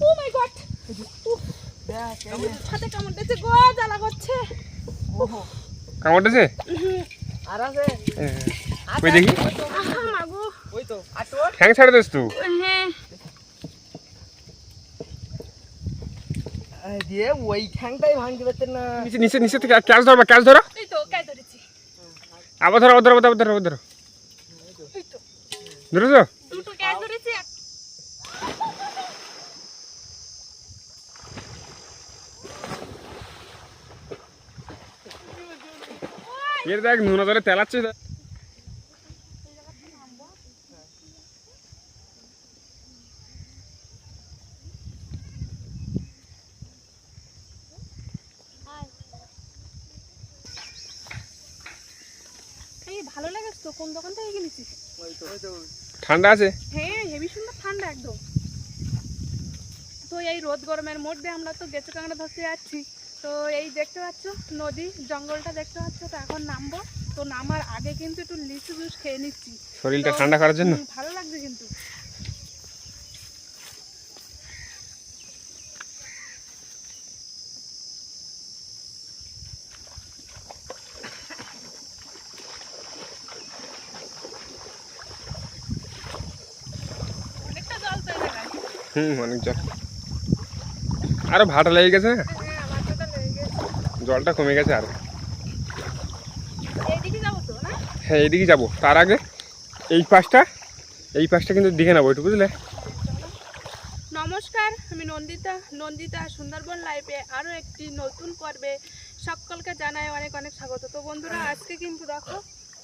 ও মাই god ছাতে কামড় দিয়েছে গো জ্বালা করছে। কামড়েছে আর আছে? ওই দেখি? আহা মাগো। ওই তো আর তোর? ঠ্যাং ছাড়ে দিস তুই হ্যাঁ। এই দিয়ে ওই ঠ্যাংটাই ভাঙতে পারতেন না। নিচে নিচে নিচে থেকে ক্যাচ ধরবা ক্যাচ ধরো। এই তো কাই ধরেছি। আবার ধরো আবার ধরো আবার ধরো আবার ধরো ধরেছো দুটো ক্যাচ ধরেছি এক- এর দেখ নুনা ধরে তেলাচ্ছে। ভালো লাগেছে তো কোন দোকান থেকে কিনেছিস? ঠান্ডা আছে? হ্যাঁ হেভি সুন্দর ঠান্ডা একদম। তো এই রোদ গরমের মধ্যে আমরা তো গেচু কাঁকড়া ধরতে যাচ্ছি। তো এই দেখতে পাচ্ছ নদী জঙ্গলটা দেখতে পাচ্ছ তো এখন নামবো। তো নামার আগে কিন্তু একটু লিচু জুস খেয়ে নিচ্ছি। শরীরটা ঠান্ডা করার জন্য? ভালো লাগছে কিন্তু। হুম অনেক জল। আরও ভাটা লেগে গেছে না হ্যাঁ, আমার তো এটা লেগে গেছে। জলটা কমে গেছে আর। এইদিকে যাব তো না? হ্যাঁ এইদিকে যাব। তার আগে এই পাশটা এই পাশটা কিন্তু দেখে নেব একটু বুঝলে? নমস্কার আমি নন্দিতা নন্দিতা সুন্দরবন লাইফে আরও একটি নতুন পর্বে সকলকে জানাই অনেক অনেক স্বাগত। তো বন্ধুরা আজকে কিন্তু দেখো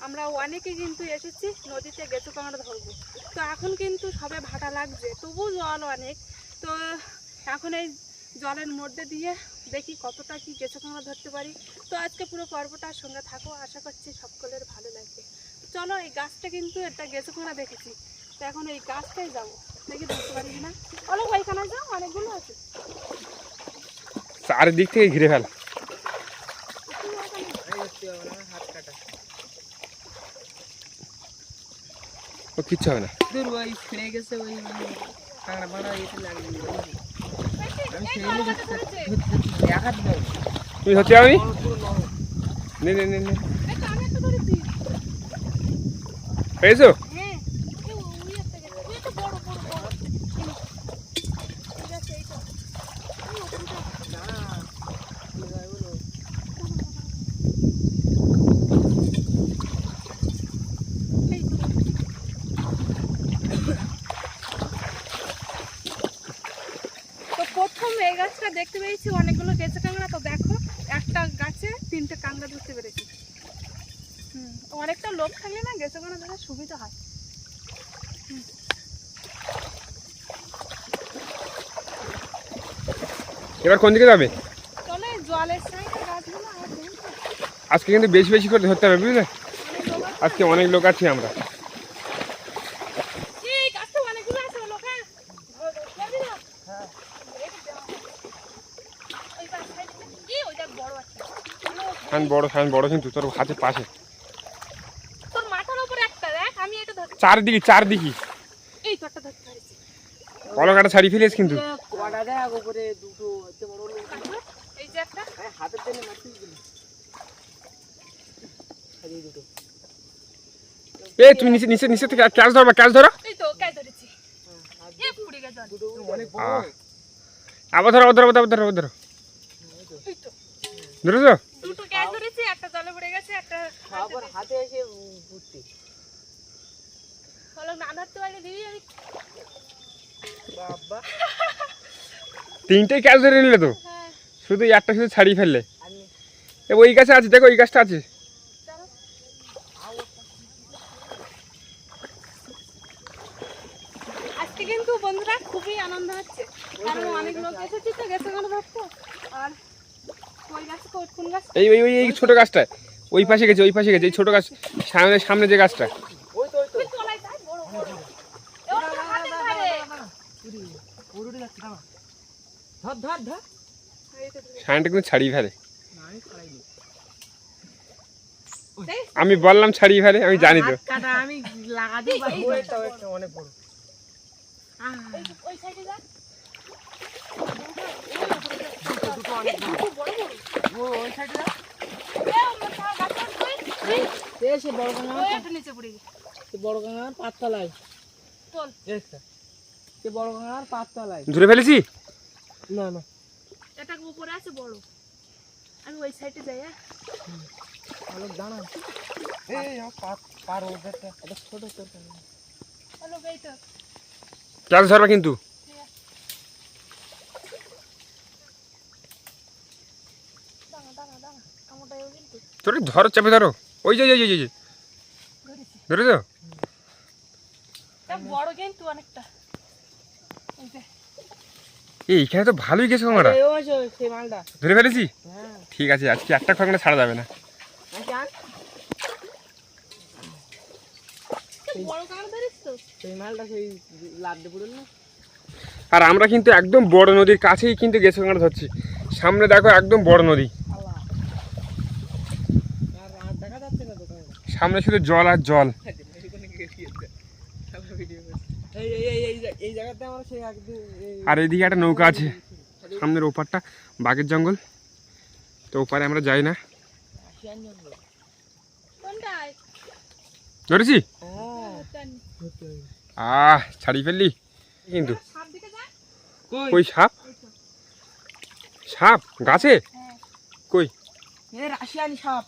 আমরা অনেকে কিন্তু এসেছি নদীতে গেঁচু কাঁকড়া ধরবো। তো এখন কিন্তু সবে ভাটা লাগছে তবু জল অনেক। তো এখন এই জলের মধ্যে দিয়ে দেখি কতটা কি গেঁচু কাঁকড়া ধরতে পারি। তো আজকে পুরো পর্বটার সঙ্গে থাকো আশা করছি সকলের ভালো লাগবে। চলো এই গাছটা কিন্তু একটা কাঁকড়া দেখেছি। তো এখন এই গাছটাই যাব। দেখি ধরতে পারি কিনা। অনেক ওইখানে যাও অনেকগুলো আছে। চারিদিক থেকে ঘিরে ফেল। কিচ্ছু হবে না। দূর ওই ছিঁড়ে গেছে ওই মানে কাঁকড়া এতে তুমি যাবি বড় নে নে নে আমি। পেয়েছ হ্যাঁ, এই ও- ওই একটা গেছে। ওই একটা বড়, বড়, বড়। ঠিক আছে, এই তো। এই ওখানটা। না কি হয় বলো এই তো। তো প্রথম এই গাছটা দেখতে পেয়েছি অনেকগুলো গেছে কাঁকড়া তো দেখো একটা গাছে তিনটে কাঁকড়া ধরতে পেরেছি হুম অনেকটা লোক থাকলে না গেছে কোনো ধরার সুবিধা হয়। এবার কোন দিকে যাবে? চলে জলের সাইডে গাছগুলো আর দেখুন তো, আজকে কিন্তু বেশি বেশি করে ধরতে হবে বুঝলে? অনেক লোক আছে। আজকে অনেক লোক আছি আমরা। এই গাছটা অনেকগুলো আছে লোক। হ্যাঁ। আরে হাতের টেনে মারতে দিল এই দুটো এ তুমি নিচে নিচে নিচে থেকে ক্যাচ ধরবা ক্যাচ ধরো। আবার ধরো ধরো ধরো আবার ধরো। ধরেছো? দুটো ক্যাচ ধরেছি একটা জলে পড়ে গেছে একটা হাতে এসে ঘুরতে বলো না ধরতে পারলে দিবি আমি বাবা। তিনটেই ক্যাচ ধরে নিলে তো। হ্যাঁ। শুধু এই একটা শুধু ছাড়িয়ে ফেললে। এ ওই গাছে আছে দেখো ওই গাছটা আছে। আজকে কিন্তু বন্ধুরা খুবই আনন্দ হচ্ছে কারণ অনেক লোক এসেছে তো গেছে গেল ধরতে আর ওই গাছ কো- কোন গাছ? এই ওই ওই এই ছোট গাছটা ওই পাশে গেছে ওই পাশে গেছে এই ছোট গাছ সামনে সামনে যে গাছটা ওই তো ওই তো ওই তলায় যায় বড় বড় এ ওর তো হাতের ধারে। পুরি পুরোটা যাচ্ছে দাঁড়া ধর ধর ধর। কিন্তু ছাড়িয়ে ফেলে। আমি বললাম ছাড়িয়ে ফেলে আমি জানি তো। আমি অনেক বড়। ওই সাইডে যা ধরে ফেলেছি? না না। এটা উপরে আছে? বড় আমি ওই সাইডে যাই হ্যাঁ? ভালো দাঁড়া। এই পার ওদেরটা এটা ছোট এই তো। ক্যাচ ধরবা কিন্তু? দাঁড়া দাঁড়া দাঁড়া। কামড়টাও কিন্তু। তোরে ধরো চেপে ধরো। ওই যে ওই যে, যে ধরেছি। বড় কিন্তু অনেকটা। এই যে এই এখানে তো ভালোই গেছে মালটা। ধরে ফেলেছি? হ্যাঁ। ঠিক আছে আজকে একটা কাঁকড়া ছাড়া যাবে না। আর আমরা কিন্তু একদম বড় নদীর কাছেই কিন্তু গেছে কাঁকড়া ধরছি। সামনে দেখো একদম বড় নদী। সামনে শুধু জল আর জল এই এই এই এই জা- এই জায়গাতে আমরা সেই একদিন এই- আর এইদিকে একটা নৌকা আছে। সামনের ওপারটা বাঘের জঙ্গল। তো ওপারে আমরা যাই না। ধরেছি? হ্যাঁ। আহ ছাড়ি ফেললি। কিন্তু। কই? সাপ? সাপ? গাছে? হ্যাঁ। কই? এ রাশিয়ানি সাপ।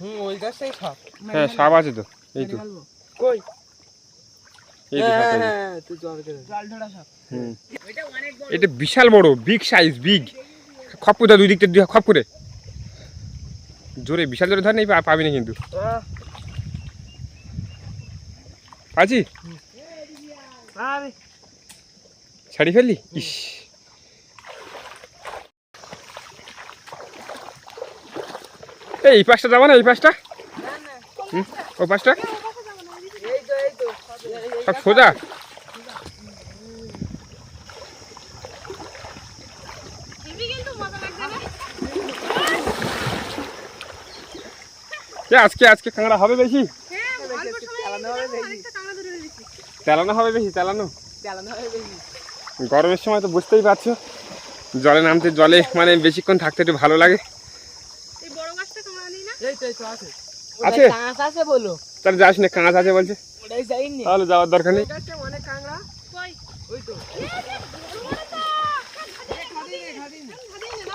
হুম ওই গাছটাই সাপ। হ্যাঁ সাপ আছে তো। এই তো। কই? এটা বিশাল বড় বিগ সাইজ বিগ খপ্পু ধর দুই দিক থেকে খপ করে জোরে বিশাল জোরে ধর নেই পাবি না কিন্তু। আরে। ছাড়ি ফেললি? ইস। এই পাশটা যাব না এই পাশটা? ওই পাশটা এই তো এই তো এই- এই সব সোজা আজকে আজকে কাঁকড়া হবে বেশি? হ্যাঁ চালানো হবে বেশি। চালানো হবে বেশি চালানো চালানো বেশি গরমের সময় তো বুঝতেই পারছ। জলে নামতে জলে মানে বেশিক্ষণ থাকতে একটু ভালো লাগে। আছে। আছে? ওটাই কাঁচ আছে বলো। তার যাস না কাঁচ আছে বলছে। তাহলে যাওয়ার দরকার নেই। গাছটা অনেক কাঁকড়া। কই? ওই তো।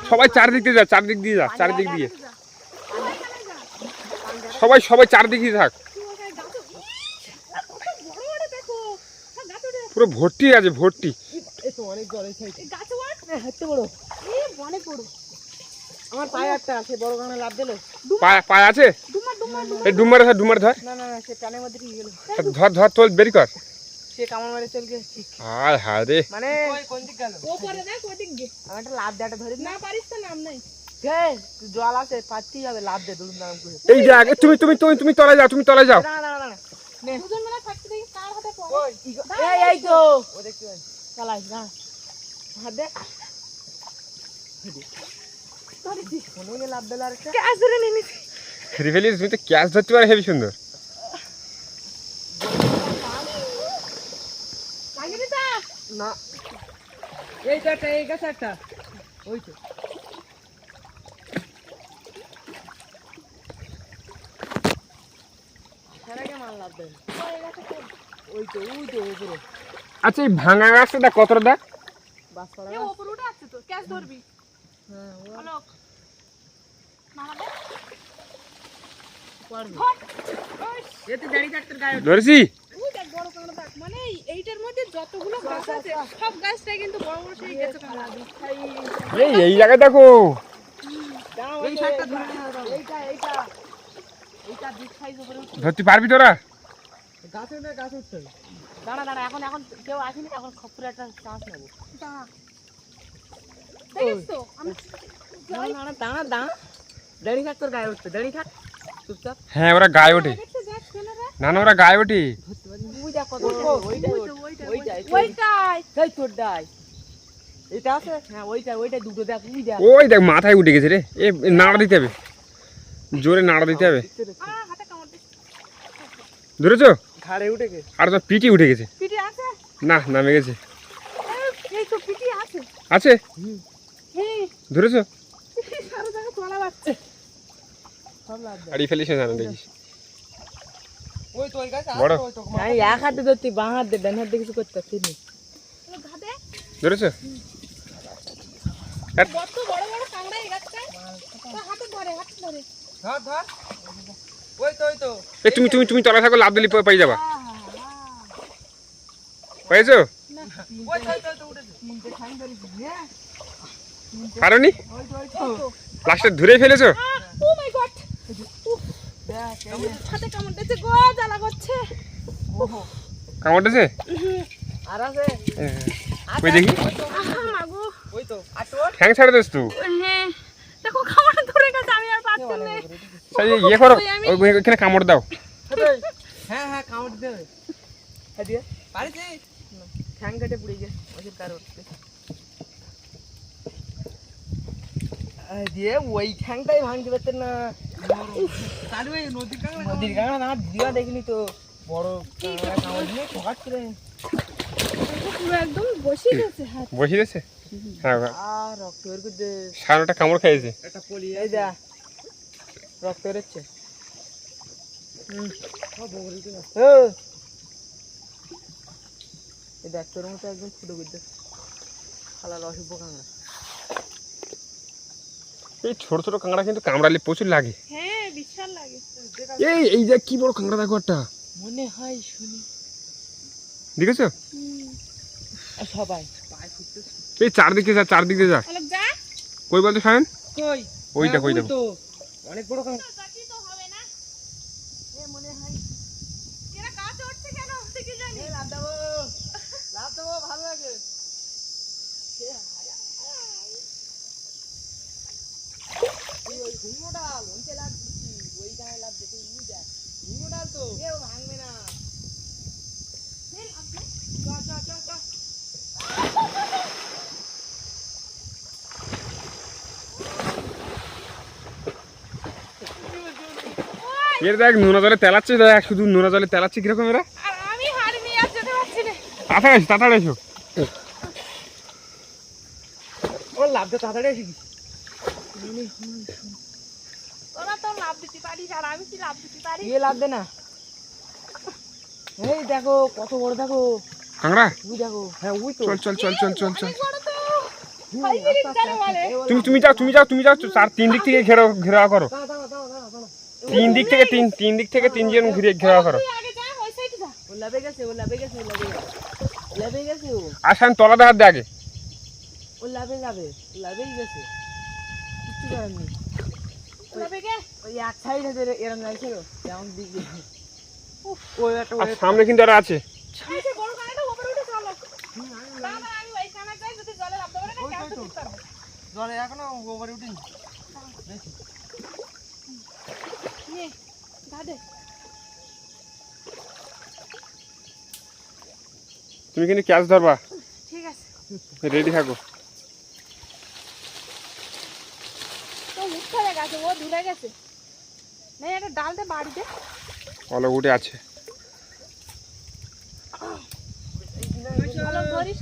সবাই চারদিক দিয়ে যা চারদিক দিয়ে যা চারদিক দিয়ে। সবাই সবাই চারদিক দিয়ে থাক। পুরো ভর্তি আছে ভর্তি। অনেক অনেক বড়। আমার পায়ে একটা আছে বড় কাঁকড়া লাভ দিল। পায়ে পায়ে আছে? এই ডুমারে ধর ডুমারে ধর। না না না সে প্রাণের মধ্যে ঠিক গেল। ধর ধর তোল বেরি কর। সে কামড় মেরে চল গেছে ঠিক। হায় হায় মানে কোন দিক গেল? ওপরে দেখ ওদিক গে আমি একটা লাভ দেটা ধরি না না পারিস তো নাম নাই। জল আছে পাচ্ছি যাবে লাভ দে দুলুম দাম করে। এই দেখ তুমি তুমি তুমি তুমি তলায় যাও তুমি তলায় যাও। না না না না। দুজন মিলে থাকতে দেখি কার হাতে পড়ে। এই এই তো। ও দেখতে পাই চালাই না হাত ক্যাশ ফেলি তুমি তো ক্যাচ ধরতে পারো হেবি সুন্দর। না এই এই গাছ একটা। ওই তো। আসার লাভ দেয় ওই তো ওই তো আচ্ছা এই ভাঙা গাছটা কতটা দেখ? বাস পড়া এ উঠে আসছে তো ক্যাশ ধরবি। ধরেছি? ওই দেখ মানে এইটার মধ্যে যতগুলো গাছ আছে সব কিন্তু বড় বড় সেই গেছে এই এই উঠছে। ধরতে পারবি তোরা গাছে গাছে উঠতে দাঁড়া দাঁড়া এখন এখন কেউ আসেনি এখন খপুরে একটা চান্স নেব। হ্যাঁ ওরা গায়ে ওঠে। না না ওরা গায়ে ওঠে। ওই দেখ হ্যাঁ ওইটা ওইটা দুটো দেখ ওই দেখ। মাথায় উঠে গেছে রে। এ নাড়া দিতে হবে। জোরে নাড়া দিতে হবে। ধরেছো? ঘাড়ে উঠে গেছে। আর তো পিটি উঠে গেছে। না নামে গেছে। এই তো ঠিকই আছে। আছে? ধরেছো। হারিয়ে ফেলিস না দেখিস। এক হাতে ধরতি বাঁ হাত দিয়ে ডান হাত দিয়ে কিছু করতে পারছি ধরেছো? কত বড় বড় কাঁকড়া এই গাছটায় তো হাতে ধরে হাতে ধরে। ধর ধর। ওই তো ওই তো। এ তুমি তুমি তুমি তলা থাকো লাভ দিলি পাই যাবা। পাইছো? পারোনি? লাস্টে ধরেই ফেলেছো? ও মাই গড হাতে কামড় দিয়েছে গো জ্বালা করছে। ওহো। কামড়েছে আর আছে? কই দেখি। মাগো ওই তো আর ঠ্যাং ছাড়ে দিস তুই হ্যাঁ দেখো কামড় ধরে গেছে আমি আর পাচ্ছি না। সেই ইয়ে করো ওইখানে কামড় দাও। হ্যাঁ হ্যাঁ কামড় দিতে হ্যাঁ দিয়ে পারিস? ঠ্যাং কেটে পুড়ে গেছে। ওষুধ কারোর। দিয়ে ওই ঠ্যাংটাই ভাঙতে পারতেন না। নদীর কাঁকড়া না দিবা দেখিনি তো। বড় কাঁকড়া দিয়ে ঠকাচ্ছিলেন একদম বসে গেছে হ্যাঁ আর রক্ত বের করতে সারাটা কামড় খাইয়েছে? একটা পলি এই যা রক্ত বেরোচ্ছে। দেখ তোর মতো একদম ফুটো করতে খালার অসভ্য কাঁকড়া। এই ছোট ছোট কাঁকড়া কিন্তু কামড়ালে প্রচুর লাগে। হ্যাঁ বিশাল লাগে। এই এই যে কি বড় কাঁকড়া দেখো একটা। মনে হয় শুনি। দেখেছ? সবাই। এই চারদিকে যা চারদিকে যা। কই বলতো সায়ন? কই? ওইটা, হ্যাঁ, কই ওই দেখো। অনেক বড় কাঁকড়া তাকি তো হবে না এ মনে হয় এরা কাছে উঠছে কেন থেকে জানি লাভ দেবো লাভ দেবো ভালো লাগে হুমো ডাল ওইতে লাভ দিচ্ছি ওই গায়ে লাভ দিতে যা ডাল তো। কেউ ভাঙবে না। চ চ চ চ এর দেখ নোনা জলে তেলাচ্ছে দেখ শুধু নোনা জলে তেলাচ্ছে কীরকম এরা? আর আমি হাড় নিয়ে আর যেতে পারছি না। তাড়াতাড়ি এসো তাড়াতাড়ি এসো ও লাভ দে তাড়াতাড়ি এসে গেছি তো দিতে পারিস আর আমি কি লাভ দিতে পারি? ইয়ে লাভ দে না। এই দেখো কত বড় দেখো। কাঁকড়া? ওই দেখো। হ্যাঁ ওই তো। চল চল চল চল চল তুমি তুমি যাও তুমি যাও তুমি যাও চার তিন দিক থেকে ঘেরাও করো। তিন দিক থেকে তিন তিন দিক থেকে তিনজন ঘিরে ঘেরাও করো। ওই সাইডে যা। ও লাভে দে আগে। ও যাবে লাভেই গেছে। কিচ্ছু করার নেই। সামনে কিন্তু আর আছে। জলে এখনও উঠিনি। তুমি কিন্তু ক্যাচ ধরবা। ঠিক আছে। রেডি থাকো তো উঠতে গেছে। দূরে নেই একটা ডালতে বাড়িতে। অলক উঠে আছে।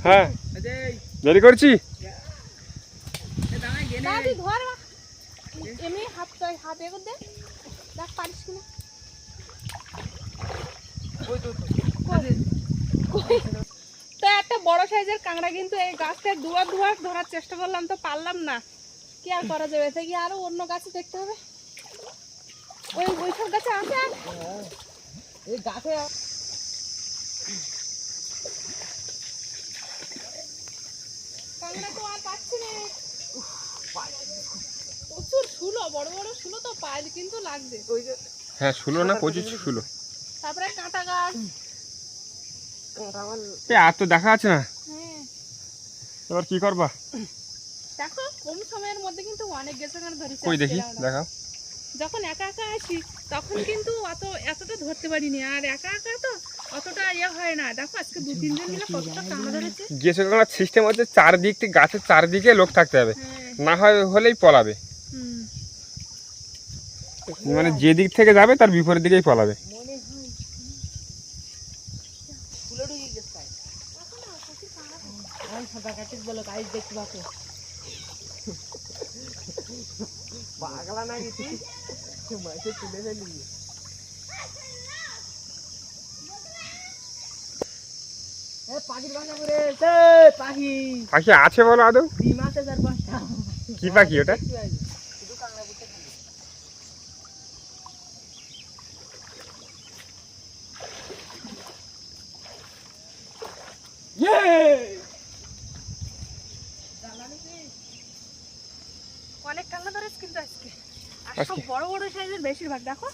হ্যাঁ। রেডি করছি। এমনি হাত দে। দেখ পারিস কিনা। তো তো একটা বড় সাইজের কাঁকড়া কিন্তু এই গাছটায় দুয়ার দুয়ার ধরার চেষ্টা করলাম তো পারলাম না। কি আর করা যাবে? এতে কি আরও অন্য গাছে দেখতে হবে। ওই ওই সব গাছে আছে আর? এই গাছে কাঁকড়া তো আর পাচ্ছি না। প্রচুর শুলো বড় বড় শুলো তো পাইল কিন্তু লাগবে। ওই যে হ্যাঁ শুলো না প্রচুর শুলো। তারপরে কাঁটা গাছ। আর তো দেখা আছে না। হ্যাঁ। এবার কি করবা? দেখো কম সময়ের মধ্যে কিন্তু অনেক গেছে ধরেছি কই দেখি। দেখাও। যখন একা একা আসি তখন কিন্তু অত এতটা ধরতে পারিনি। আর একা একা তো অতটা ইয়ে হয় না। দেখো আজকে দু তিনজন মিলে কতটা কামড়া ধরেছে। গেছে কাঁকড়ার সিস্টেম হচ্ছে চারদিক গাছের চারদিকে লোক থাকতে হবে। হ্যাঁ। না হয় হলেই পলাবে। মানে যে দিক থেকে যাবে তার বিপরীত দিকেই পলাবে। কাটিস বলো দেখতে পাচ্ছ? মাসে তুলে ফেলি পাখি আছে বলো আদৌ? কি পাখি ওটা শুধু কাংড়া করতে খালি অনেক কাঁকড়া ধরেছে কিন্তু আজকে আর সব আজকে? বড় বড় সাইজের বেশিরভাগ দেখো।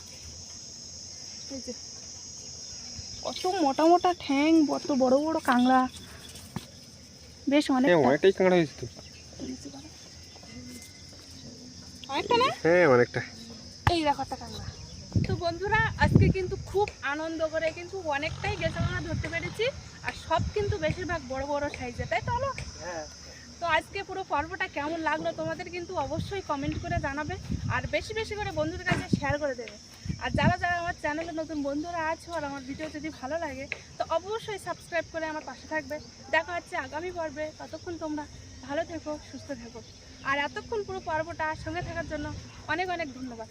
কত মোটা মোটা ঠ্যাং কত বড় বড় কাঁকড়া। বেশ অনেক হ্যাঁ অনেকটাই কাঁকড়া হয়েছে তো। অনেকটা না? হ্যাঁ অনেকটা। এই দেখো একটা কাঁকড়া। তো বন্ধুরা আজকে কিন্তু খুব আনন্দ করে কিন্তু অনেকটাই গেছে আমরা ধরতে পেরেছি। আর সব কিন্তু বেশিরভাগ বড় বড় সাইজে তাই তো হলো হ্যাঁ। তো আজকে পুরো পর্বটা কেমন লাগল তোমাদের কিন্তু অবশ্যই কমেন্ট করে জানাবে। আর বেশি বেশি করে বন্ধুদের কাছে শেয়ার করে দেবে। আর যারা যারা আমার চ্যানেলে নতুন বন্ধুরা আছো আর আমার ভিডিও যদি ভালো লাগে, তো অবশ্যই সাবস্ক্রাইব করে আমার পাশে থাকবে। দেখা হচ্ছে আগামী পর্বে। ততক্ষণ তোমরা ভালো থেকো, সুস্থ থেকো। আর এতক্ষণ পুরো পর্বটা সঙ্গে থাকার জন্য অনেক অনেক ধন্যবাদ।